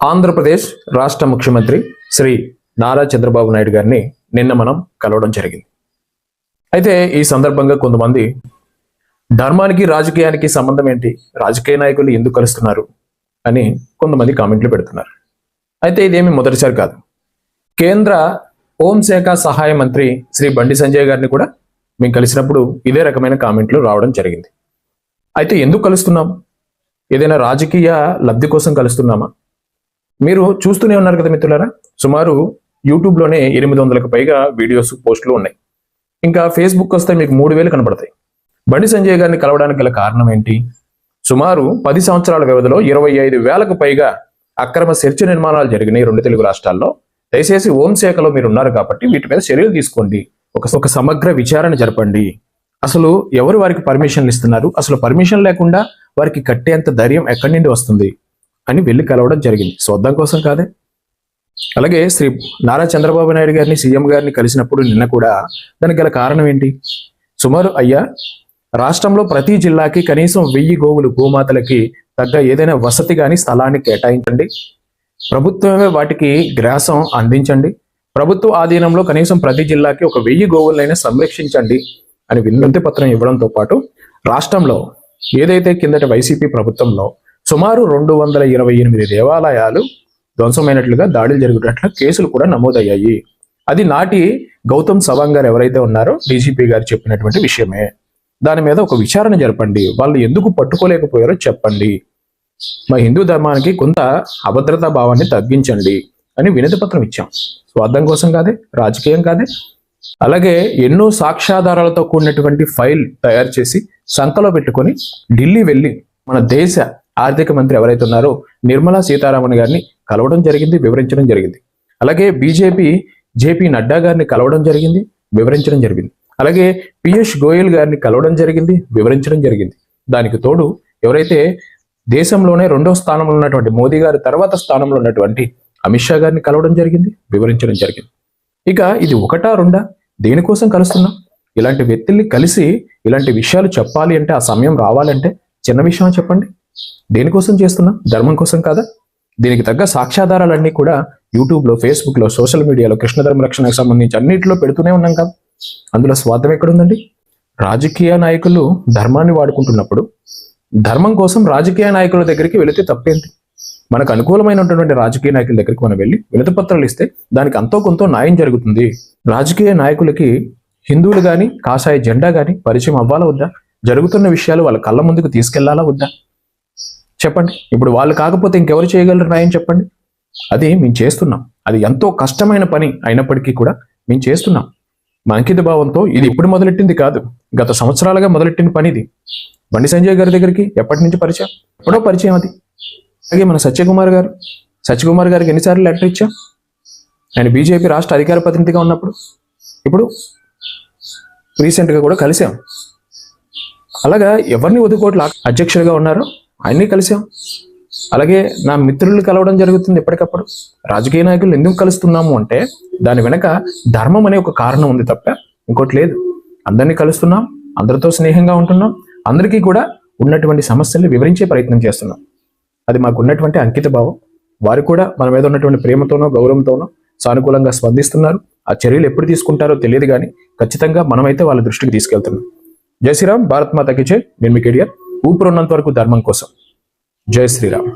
ఆంధ్రప్రదేశ్ రాష్ట్ర ముఖ్యమంత్రి శ్రీ నారా చంద్రబాబు నాయుడు గారిని నిన్న మనం కలవడం జరిగింది. అయితే ఈ సందర్భంగా కొంతమంది ధర్మానికి రాజకీయానికి సంబంధం ఏంటి? రాజకీయ నాయకులు ఎందుకు కలుస్తున్నారు? అని కొంతమంది కామెంట్లు పెడుతున్నారు. అయితే ఇదేమి మొదటిసారి కాదు. కేంద్ర హోంశాఖ సహాయ మంత్రి శ్రీ బండి సంజయ్ గారిని కూడా మేము కలిసినప్పుడు ఇదే రకమైన కామెంట్లు రావడం జరిగింది. అయితే ఎందుకు కలుస్తున్నాం? ఏదైనా రాజకీయ లబ్ధి కోసం కలుస్తున్నామా? మీరు చూస్తూనే ఉన్నారు కదా మిత్రులారా? సుమారు యూట్యూబ్లోనే ఎనిమిది వందలకు పైగా వీడియోస్ పోస్టులు ఉన్నాయి. ఇంకా ఫేస్బుక్ వస్తే మీకు మూడు వేలు కనబడతాయి. బండి సంజయ్ గారిని కలవడానికి గల కారణం ఏంటి? సుమారు పది సంవత్సరాల వ్యవధిలో ఇరవై ఐదు వేలకు పైగా అక్రమ సెర్చ్ నిర్మాణాలు జరిగినాయి రెండు తెలుగు రాష్ట్రాల్లో. దయచేసి హోంశాఖలో మీరు ఉన్నారు కాబట్టి వీటి మీద చర్యలు తీసుకోండి. ఒక ఒక సమగ్ర విచారణ జరపండి. అసలు ఎవరు వారికి పర్మిషన్లు ఇస్తున్నారు? అసలు పర్మిషన్ లేకుండా వారికి కట్టేంత ధైర్యం ఎక్కడి నుండి వస్తుంది? అని వెళ్ళి కలవడం జరిగింది. స్వద్దం కోసం కాదే? అలాగే శ్రీ నారా చంద్రబాబు నాయుడు గారిని సీఎం గారిని కలిసినప్పుడు నిన్న కూడా దానికి గల కారణం ఏంటి? సుమారు అయ్యా రాష్ట్రంలో ప్రతి జిల్లాకి కనీసం వెయ్యి గోవులు గోమాతలకి తగ్గ ఏదైనా వసతి కానీ స్థలాన్ని కేటాయించండి. ప్రభుత్వమే వాటికి గ్రాసం అందించండి. ప్రభుత్వ ఆధీనంలో కనీసం ప్రతి జిల్లాకి ఒక వెయ్యి గోవులైనా సంరక్షించండి అని వినతి పత్రం ఇవ్వడంతో పాటు రాష్ట్రంలో ఏదైతే కిందటి వైసీపీ ప్రభుత్వంలో సుమారు రెండు వందల ఇరవై ఎనిమిది దేవాలయాలు ధ్వంసమైనట్లుగా దాడులు జరుగుతున్నట్లు కేసులు కూడా నమోదయ్యాయి. అది నాటి గౌతమ్ సవాంగ్ గారు ఎవరైతే ఉన్నారో డీజీపీ గారు చెప్పినటువంటి విషయమే. దాని మీద ఒక విచారణ జరపండి. వాళ్ళు ఎందుకు పట్టుకోలేకపోయారో చెప్పండి. మా హిందూ ధర్మానికి కొంత అభద్రతా భావాన్ని తగ్గించండి అని వినతి పత్రం ఇచ్చాం. స్వార్థం కోసం కాదే రాజకీయం కాదే. అలాగే ఎన్నో సాక్ష్యాధారాలతో కూడినటువంటి ఫైల్ తయారు చేసి సంకలో పెట్టుకొని ఢిల్లీ వెళ్ళి మన దేశ ఆర్థిక మంత్రి ఎవరైతే ఉన్నారో నిర్మలా సీతారామన్ గారిని కలవడం జరిగింది వివరించడం జరిగింది. అలాగే బీజేపీ జేపీ నడ్డా గారిని కలవడం జరిగింది వివరించడం జరిగింది. అలాగే పీయూష్ గోయల్ గారిని కలవడం జరిగింది వివరించడం జరిగింది. దానికి తోడు ఎవరైతే దేశంలోనే రెండో స్థానంలో ఉన్నటువంటి మోదీ గారి తర్వాత స్థానంలో ఉన్నటువంటి అమిత్ షా గారిని కలవడం జరిగింది వివరించడం జరిగింది. ఇక ఇది ఒకటా రెండా? దేనికోసం కలుస్తున్నాం? ఇలాంటి వ్యక్తుల్ని కలిసి ఇలాంటి విషయాలు చెప్పాలి అంటే ఆ సమయం రావాలంటే చిన్న విషయం చెప్పండి. దేనికోసం చేస్తున్నాం? ధర్మం కోసం కాదా? దీనికి తగ్గ సాక్ష్యాధారాలన్నీ కూడా యూట్యూబ్లో ఫేస్బుక్లో సోషల్ మీడియాలో కృష్ణ ధర్మ రక్షణకు సంబంధించి అన్నింటిలో పెడుతూనే ఉన్నాం కదా. అందులో స్వార్థం ఎక్కడుందండి? రాజకీయ నాయకులు ధర్మాన్ని వాడుకుంటున్నప్పుడు ధర్మం కోసం రాజకీయ నాయకుల దగ్గరికి వెళితే తప్పేంటి? మనకు అనుకూలమైనటువంటి రాజకీయ నాయకుల దగ్గరికి మనం వెళ్ళి వినతి పత్రాలు ఇస్తే దానికి అంతో కొంత న్యాయం జరుగుతుంది. రాజకీయ నాయకులకి హిందువులు కానీ కాషాయ జెండా కానీ పరిచయం అవ్వాలా వద్దా? జరుగుతున్న విషయాలు వాళ్ళ కళ్ళ ముందుకు తీసుకెళ్ళాలా వద్దా? చెప్పండి. ఇప్పుడు వాళ్ళు కాకపోతే ఇంకెవరు చేయగలరు న్యాయం చెప్పండి. అది మేము చేస్తున్నాం. అది ఎంతో కష్టమైన పని అయినప్పటికీ కూడా మేము చేస్తున్నాం. మా అంకిత భావంతో ఇది ఇప్పుడు మొదలెట్టింది కాదు. గత సంవత్సరాలుగా మొదలెట్టిన పని ఇది. బండి సంజయ్ గారి దగ్గరికి ఎప్పటి నుంచి పరిచయం? ఎప్పుడో పరిచయం అది. అలాగే మన సత్యకుమార్ గారు. సత్యకుమార్ గారికి ఎన్నిసార్లు లెటర్ ఇచ్చా? ఆయన బీజేపీ రాష్ట్ర అధికార ప్రతినిధిగా ఉన్నప్పుడు. ఇప్పుడు రీసెంట్గా కూడా కలిసాం. అలాగా ఎవరిని వదుకోట్లు అధ్యక్షుడిగా ఉన్నారో? ఆయన్ని కలిసాం అలాగే నా మిత్రులు కలవడం జరుగుతుంది ఎప్పటికప్పుడు. రాజకీయ నాయకులు ఎందుకు కలుస్తున్నాము అంటే దాని వెనక ధర్మం అనే ఒక కారణం ఉంది తప్ప ఇంకోటి లేదు. అందరినీ కలుస్తున్నాం అందరితో స్నేహంగా ఉంటున్నాం అందరికీ కూడా ఉన్నటువంటి సమస్యల్ని వివరించే ప్రయత్నం చేస్తున్నాం. అది మాకు ఉన్నటువంటి అంకిత భావం. వారు కూడా మన మీద ఉన్నటువంటి ప్రేమతోనో గౌరవంతోనో సానుకూలంగా స్పందిస్తున్నారు. ఆ చర్యలు ఎప్పుడు తీసుకుంటారో తెలియదు కానీ ఖచ్చితంగా మనమైతే వాళ్ళ దృష్టికి తీసుకెళ్తున్నాం. జై శ్రీరామ్ భారత్ మాతకి జై. నేను మీ కెడియర్. ఊపిరి ఉన్నంత వరకు ధర్మం కోసం. జై శ్రీరామ్.